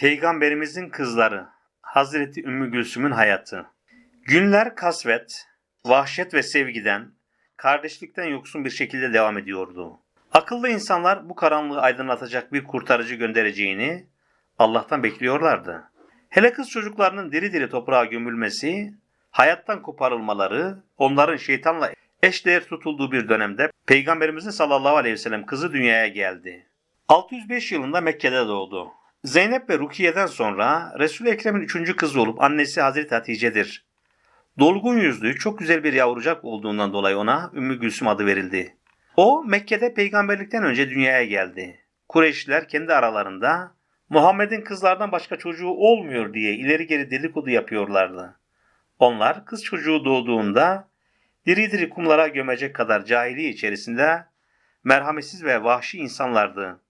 Peygamberimizin kızları Hazreti Ümmü Gülsüm'ün hayatı. Günler kasvet, vahşet ve sevgiden, kardeşlikten yoksun bir şekilde devam ediyordu. Akıllı insanlar bu karanlığı aydınlatacak bir kurtarıcı göndereceğini Allah'tan bekliyorlardı. Hele kız çocuklarının diri diri toprağa gömülmesi, hayattan koparılmaları, onların şeytanla eşdeğer tutulduğu bir dönemde Peygamberimizin sallallahu aleyhi ve sellem kızı dünyaya geldi. 605 yılında Mekke'de doğdu. Zeynep ve Rukiye'den sonra Resul-i Ekrem'in üçüncü kızı olup annesi Hazreti Hatice'dir. Dolgun yüzlü, çok güzel bir yavrucak olduğundan dolayı ona Ümmü Gülsüm adı verildi. O Mekke'de peygamberlikten önce dünyaya geldi. Kureyşliler kendi aralarında Muhammed'in kızlardan başka çocuğu olmuyor diye ileri geri dedikodu yapıyorlardı. Onlar kız çocuğu doğduğunda diri diri kumlara gömecek kadar cahiliye içerisinde merhametsiz ve vahşi insanlardı.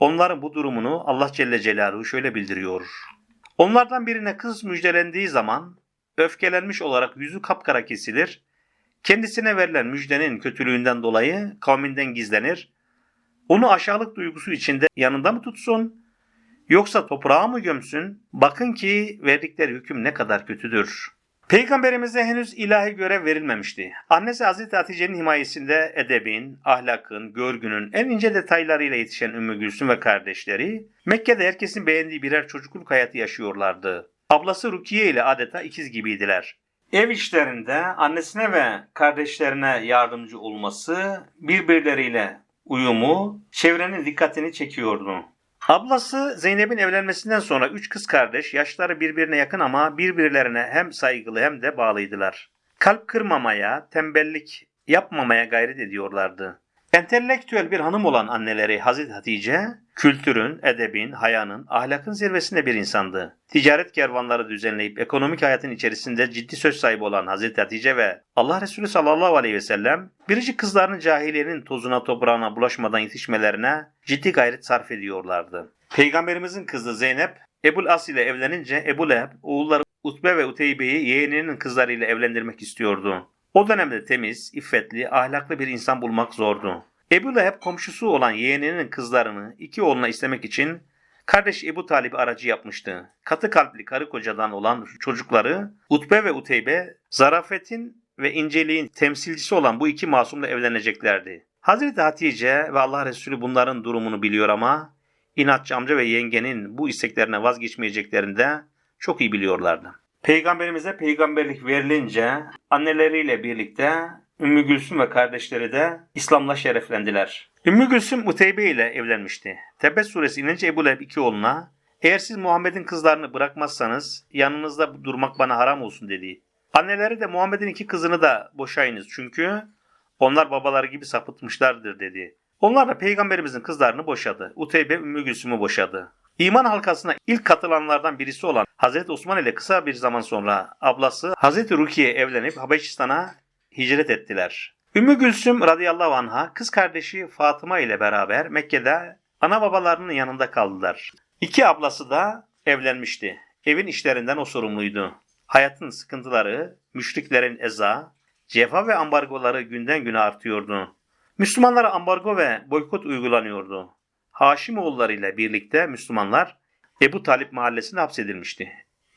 Onların bu durumunu Allah Celle Celaluhu şöyle bildiriyor. Onlardan birine kız müjdelendiği zaman öfkelenmiş olarak yüzü kapkara kesilir, kendisine verilen müjdenin kötülüğünden dolayı kavminden gizlenir, onu aşağılık duygusu içinde yanında mı tutsun, yoksa toprağa mı gömsün? Bakın ki verdikleri hüküm ne kadar kötüdür. Peygamberimize henüz ilahi görev verilmemişti. Annesi Hazreti Hatice'nin himayesinde edebin, ahlakın, görgünün en ince detaylarıyla yetişen Ümmü Gülsüm ve kardeşleri Mekke'de herkesin beğendiği birer çocukluk hayatı yaşıyorlardı. Ablası Rukiye ile adeta ikiz gibiydiler. Ev işlerinde annesine ve kardeşlerine yardımcı olması, birbirleriyle uyumu çevrenin dikkatini çekiyordu. Ablası Zeynep'in evlenmesinden sonra üç kız kardeş yaşları birbirine yakın ama birbirlerine hem saygılı hem de bağlıydılar. Kalp kırmamaya, tembellik yapmamaya gayret ediyorlardı. Entelektüel bir hanım olan anneleri Hazreti Hatice, kültürün, edebin, hayanın, ahlakın zirvesinde bir insandı. Ticaret kervanları düzenleyip ekonomik hayatın içerisinde ciddi söz sahibi olan Hazreti Hatice ve Allah Resulü sallallahu aleyhi ve sellem, biricik kızların cahiliyenin tozuna toprağına bulaşmadan yetişmelerine ciddi gayret sarf ediyorlardı. Peygamberimizin kızı Zeynep, Ebul As ile evlenince Ebu Leheb, oğulları Utbe ve Uteybe'yi yeğeninin kızlarıyla evlendirmek istiyordu. O dönemde temiz, iffetli, ahlaklı bir insan bulmak zordu. Ebu Leheb komşusu olan yeğeninin kızlarını iki oğluna istemek için kardeş Ebu Talib aracı yapmıştı. Katı kalpli karı kocadan olan çocukları Utbe ve Uteybe zarafetin ve inceliğin temsilcisi olan bu iki masumla evleneceklerdi. Hazreti Hatice ve Allah Resulü bunların durumunu biliyor ama inatçı amca ve yengenin bu isteklerine vazgeçmeyeceklerini de çok iyi biliyorlardı. Peygamberimize peygamberlik verilince anneleriyle birlikte Ümmü Gülsüm ve kardeşleri de İslam'la şereflendiler. Ümmü Gülsüm Uteybe ile evlenmişti. Tebet suresi inince Ebu Leheb iki oğluna eğer siz Muhammed'in kızlarını bırakmazsanız yanınızda durmak bana haram olsun dedi. Anneleri de Muhammed'in iki kızını da boşayınız çünkü onlar babaları gibi sapıtmışlardır dedi. Onlar da peygamberimizin kızlarını boşadı. Uteybe Ümmü Gülsüm'ü boşadı. İman halkasına ilk katılanlardan birisi olan Hazreti Osman ile kısa bir zaman sonra ablası Hazreti Rukiye evlenip Habeşistan'a hicret ettiler. Ümmü Gülsüm radıyallahu anha kız kardeşi Fatıma ile beraber Mekke'de ana babalarının yanında kaldılar. İki ablası da evlenmişti. Evin işlerinden o sorumluydu. Hayatın sıkıntıları, müşriklerin eza, cefa ve ambargoları günden güne artıyordu. Müslümanlara ambargo ve boykot uygulanıyordu. Haşimoğulları ile birlikte Müslümanlar Ebu Talip mahallesine hapsedilmişti.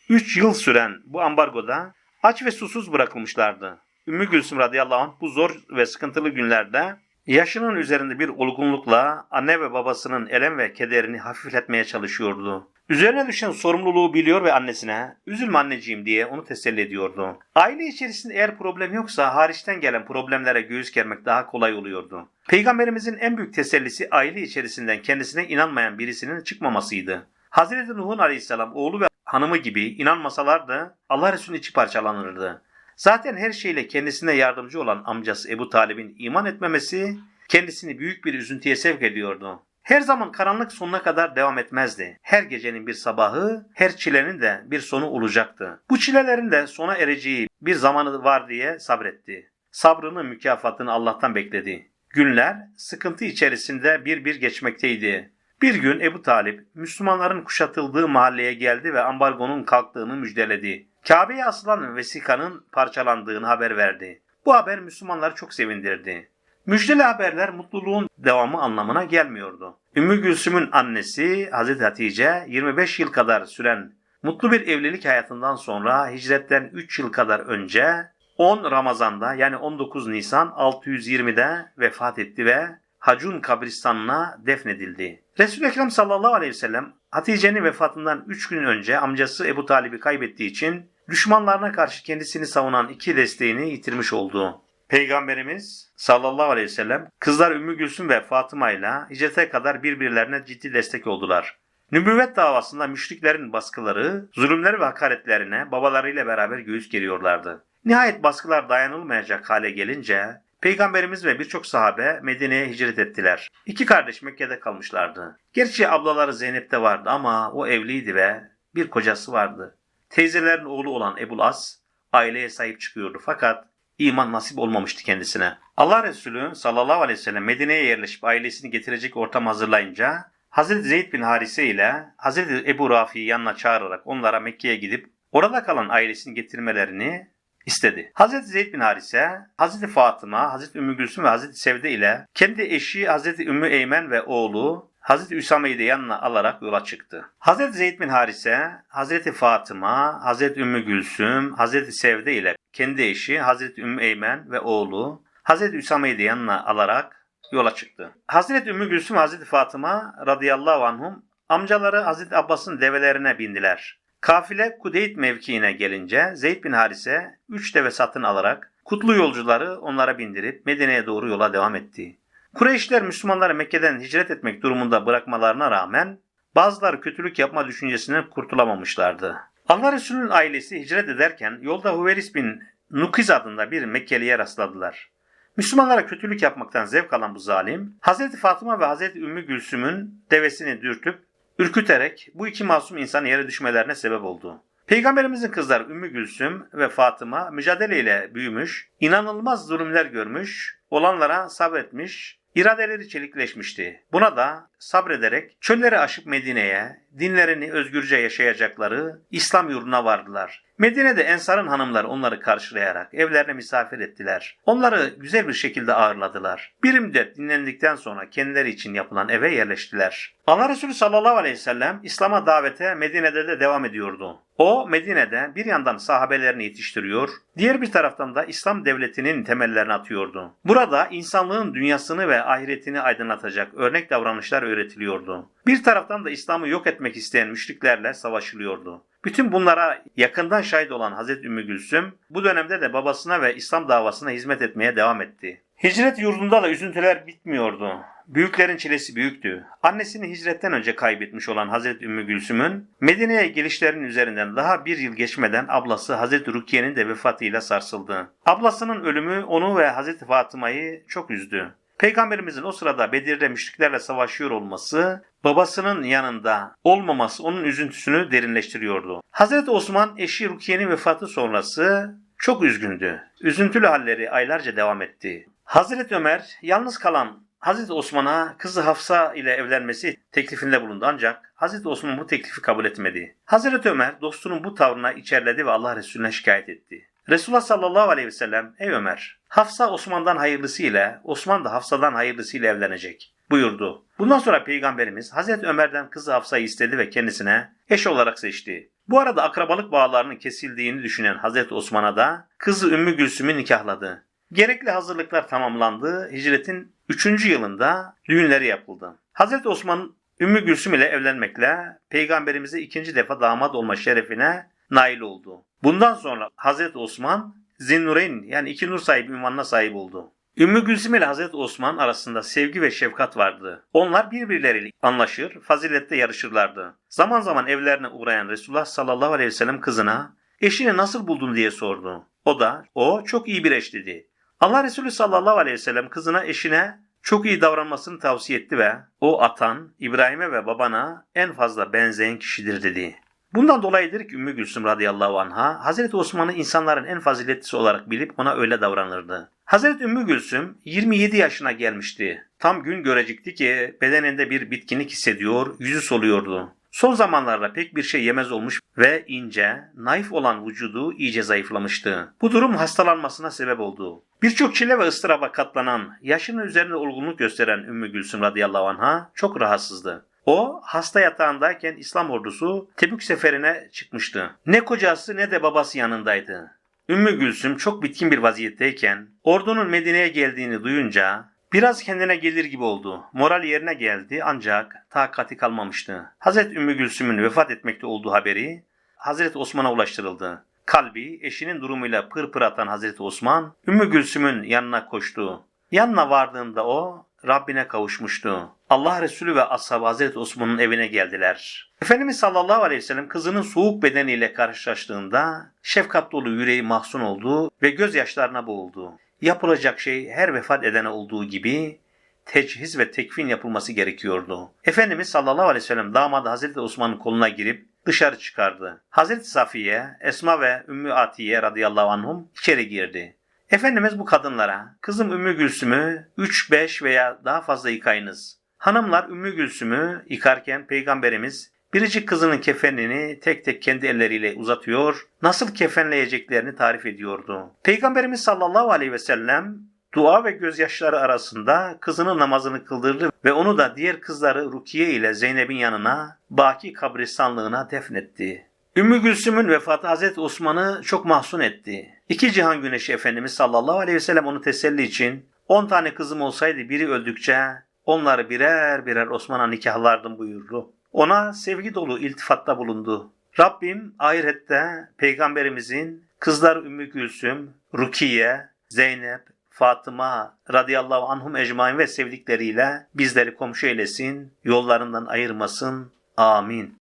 Üç yıl süren bu ambargoda aç ve susuz bırakılmışlardı. Ümmü Gülsüm radıyallahu anh bu zor ve sıkıntılı günlerde yaşının üzerinde bir olgunlukla anne ve babasının elem ve kederini hafifletmeye çalışıyordu. Üzerine düşen sorumluluğu biliyor ve annesine üzülme anneciğim diye onu teselli ediyordu. Aile içerisinde eğer problem yoksa hariçten gelen problemlere göğüs germek daha kolay oluyordu. Peygamberimizin en büyük tesellisi aile içerisinden kendisine inanmayan birisinin çıkmamasıydı. Hazreti Nuh'un aleyhisselam oğlu ve hanımı gibi inanmasalardı Allah Resulü'nün içi parçalanırdı. Zaten her şeyle kendisine yardımcı olan amcası Ebu Talib'in iman etmemesi kendisini büyük bir üzüntüye sevk ediyordu. Her zaman karanlık sonuna kadar devam etmezdi. Her gecenin bir sabahı, her çilenin de bir sonu olacaktı. Bu çilelerin de sona ereceği bir zamanı var diye sabretti. Sabrının mükafatını Allah'tan bekledi. Günler sıkıntı içerisinde bir bir geçmekteydi. Bir gün Ebu Talip Müslümanların kuşatıldığı mahalleye geldi ve ambargonun kalktığını müjdeledi. Kabe'ye asılan vesikanın parçalandığını haber verdi. Bu haber Müslümanları çok sevindirdi. Müjdeli haberler mutluluğun devamı anlamına gelmiyordu. Ümmü Gülsüm'ün annesi Hazreti Hatice 25 yıl kadar süren mutlu bir evlilik hayatından sonra hicretten 3 yıl kadar önce 10 Ramazan'da yani 19 Nisan 620'de vefat etti ve Hacun kabristanına defnedildi. Resul-i Ekrem sallallahu aleyhi ve sellem Hatice'nin vefatından 3 gün önce amcası Ebu Talib'i kaybettiği için düşmanlarına karşı kendisini savunan iki desteğini yitirmiş oldu. Peygamberimiz sallallahu aleyhi ve sellem kızlar Ümmü Gülsüm ve Fatıma ile hicrete kadar birbirlerine ciddi destek oldular. Nübüvvet davasında müşriklerin baskıları, zulümleri ve hakaretlerine babalarıyla beraber göğüs geriyorlardı. Nihayet baskılar dayanılmayacak hale gelince Peygamberimiz ve birçok sahabe Medine'ye hicret ettiler. İki kardeş Mekke'de kalmışlardı. Gerçi ablaları Zeynep de vardı ama o evliydi ve bir kocası vardı. Teyzelerin oğlu olan Ebul As aileye sahip çıkıyordu fakat iman nasip olmamıştı kendisine. Allah Resulü sallallahu aleyhi ve sellem Medine'ye yerleşip ailesini getirecek ortam hazırlayınca Hazreti Zeyd bin Harise ile Hazreti Ebu Rafi'yi yanına çağırarak onlara Mekke'ye gidip orada kalan ailesini getirmelerini istedi. Hazreti Zeyd bin Harise, Hazreti Fatıma, Hazreti Ümmü Gülsüm ve Hazreti Sevde ile kendi eşi Hazreti Ümmü Eymen ve oğlu Hazreti Üsame'yi de yanına alarak yola çıktı. Hazreti Zeyd bin Harise, Hazreti Fatıma, Hazreti Ümmü Gülsüm, Hazreti Sevde ile kendi eşi Hazreti Ümmü Eymen ve oğlu Hazreti Üsame'yi de yanına alarak yola çıktı. Hazreti Ümmü Gülsüm Hazreti Fatıma radıyallahu anhum amcaları Hazreti Abbas'ın develerine bindiler. Kafile Kudeyt mevkiine gelince Zeyd bin Harise üç deve satın alarak kutlu yolcuları onlara bindirip Medine'ye doğru yola devam etti. Kureyşler Müslümanları Mekke'den hicret etmek durumunda bırakmalarına rağmen bazıları kötülük yapma düşüncesinden kurtulamamışlardı. Allah Resulü'nün ailesi hicret ederken yolda Huveris bin Nukiz adında bir Mekkeli'ye rastladılar. Müslümanlara kötülük yapmaktan zevk alan bu zalim, Hazreti Fatıma ve Hazreti Ümmü Gülsüm'ün devesini dürtüp ürküterek bu iki masum insan yere düşmelerine sebep oldu. Peygamberimizin kızları Ümmü Gülsüm ve Fatıma mücadeleyle büyümüş, inanılmaz zulümler görmüş, olanlara sabretmiş, iradeleri çelikleşmişti. Buna da sabrederek çölleri aşıp Medine'ye, dinlerini özgürce yaşayacakları İslam yurduna vardılar. Medine'de Ensar'ın hanımları onları karşılayarak evlerine misafir ettiler. Onları güzel bir şekilde ağırladılar. Bir müddet dinlendikten sonra kendileri için yapılan eve yerleştiler. Allah Resulü sallallahu aleyhi ve sellem İslam'a davete Medine'de de devam ediyordu. O Medine'de bir yandan sahabelerini yetiştiriyor, diğer bir taraftan da İslam devletinin temellerini atıyordu. Burada insanlığın dünyasını ve ahiretini aydınlatacak örnek davranışlar öğretiliyordu. Bir taraftan da İslam'ı yok etmek isteyen müşriklerle savaşılıyordu. Bütün bunlara yakından şahit olan Hazreti Ümmü Gülsüm bu dönemde de babasına ve İslam davasına hizmet etmeye devam etti. Hicret yurdunda da üzüntüler bitmiyordu. Büyüklerin çilesi büyüktü. Annesini hicretten önce kaybetmiş olan Hazreti Ümmü Gülsüm'ün Medine'ye gelişlerinin üzerinden daha bir yıl geçmeden ablası Hazreti Rukiye'nin de vefatıyla sarsıldı. Ablasının ölümü onu ve Hazreti Fatıma'yı çok üzdü. Peygamberimizin o sırada Bedir'de müşriklerle savaşıyor olması, babasının yanında olmaması onun üzüntüsünü derinleştiriyordu. Hazreti Osman eşi Rukiye'nin vefatı sonrası çok üzgündü. Üzüntülü halleri aylarca devam etti. Hazreti Ömer yalnız kalan Hazreti Osman'a kızı Hafsa ile evlenmesi teklifinde bulundu ancak Hazreti Osman bu teklifi kabul etmedi. Hazreti Ömer dostunun bu tavrına içerledi ve Allah Resulüne şikayet etti. Resulullah sallallahu aleyhi ve sellem ey Ömer Hafsa Osman'dan hayırlısı ile Osman da Hafsa'dan hayırlısı ile evlenecek buyurdu. Bundan sonra Peygamberimiz Hazreti Ömer'den kızı Hafsa'yı istedi ve kendisine eş olarak seçti. Bu arada akrabalık bağlarının kesildiğini düşünen Hazreti Osman'a da kızı Ümmü Gülsüm'ü nikahladı. Gerekli hazırlıklar tamamlandı. Hicretin 3. yılında düğünleri yapıldı. Hazreti Osman Ümmü Gülsüm ile evlenmekle peygamberimize ikinci defa damat olma şerefine nail oldu. Bundan sonra Hazreti Osman Zinnureyn yani iki nur sahibi ünvanına sahip oldu. Ümmü Gülsüm ile Hazreti Osman arasında sevgi ve şefkat vardı. Onlar birbirleriyle anlaşır, fazilette yarışırlardı. Zaman zaman evlerine uğrayan Resulullah sallallahu aleyhi ve sellem kızına eşini nasıl buldun diye sordu. O da o çok iyi bir eş dedi. Allah Resulü sallallahu aleyhi ve sellem kızına eşine çok iyi davranmasını tavsiye etti ve o atan İbrahim'e ve babana en fazla benzeyen kişidir dedi. Bundan dolayıdır ki Ümmü Gülsüm radıyallahu anha Hazreti Osman'ı insanların en faziletlisi olarak bilip ona öyle davranırdı. Hazreti Ümmü Gülsüm 27 yaşına gelmişti. Tam gün görecekti ki bedeninde bir bitkinlik hissediyor, yüzü soluyordu. Son zamanlarda pek bir şey yemez olmuş ve ince, naif olan vücudu iyice zayıflamıştı. Bu durum hastalanmasına sebep oldu. Birçok çile ve ıstıraba katlanan, yaşının üzerinde olgunluk gösteren Ümmü Gülsüm radıyallahu anh'a çok rahatsızdı. O hasta yatağındayken İslam ordusu Tebük seferine çıkmıştı. Ne kocası ne de babası yanındaydı. Ümmü Gülsüm çok bitkin bir vaziyetteyken ordunun Medine'ye geldiğini duyunca biraz kendine gelir gibi oldu. Moral yerine geldi ancak takati kalmamıştı. Hazreti Ümmü Gülsüm'ün vefat etmekte olduğu haberi Hazreti Osman'a ulaştırıldı. Kalbi eşinin durumuyla pır pır atan Hazreti Osman Ümmü Gülsüm'ün yanına koştu. Yanına vardığında o Rabbine kavuşmuştu. Allah Resulü ve ashabı Hazreti Osman'ın evine geldiler. Efendimiz sallallahu aleyhi ve sellem kızının soğuk bedeniyle karşılaştığında şefkat dolu yüreği mahzun oldu ve gözyaşlarına boğuldu. Yapılacak şey her vefat edene olduğu gibi tecihiz ve tekfin yapılması gerekiyordu. Efendimiz sallallahu aleyhi ve sellem damadı Hazreti Osman'ın koluna girip dışarı çıkardı. Hazreti Safiye, Esma ve Ümmü Atiye radıyallahu anhum içeri girdi. Efendimiz bu kadınlara kızım Ümmü Gülsüm'ü 3, 5 veya daha fazla yıkayınız. Hanımlar Ümmü Gülsüm'ü yıkarken Peygamberimiz biricik kızının kefenini tek tek kendi elleriyle uzatıyor, nasıl kefenleyeceklerini tarif ediyordu. Peygamberimiz sallallahu aleyhi ve sellem dua ve gözyaşları arasında kızının namazını kıldırdı ve onu da diğer kızları Rukiye ile Zeynep'in yanına Baki kabristanlığına defnetti. Ümmü Gülsüm'ün vefatı Hazreti Osman'ı çok mahzun etti. İki cihan güneşi Efendimiz sallallahu aleyhi ve sellem onu teselli için 10 tane kızım olsaydı biri öldükçe onları birer birer Osman'a nikahlardım buyurdu. Ona sevgi dolu iltifatta bulundu. Rabbim ahirette peygamberimizin kızlar Ümmü Gülsüm, Rukiye, Zeynep, Fatıma radıyallahu anhum ecmain ve sevdikleriyle bizleri komşu eylesin, yollarından ayırmasın. Amin.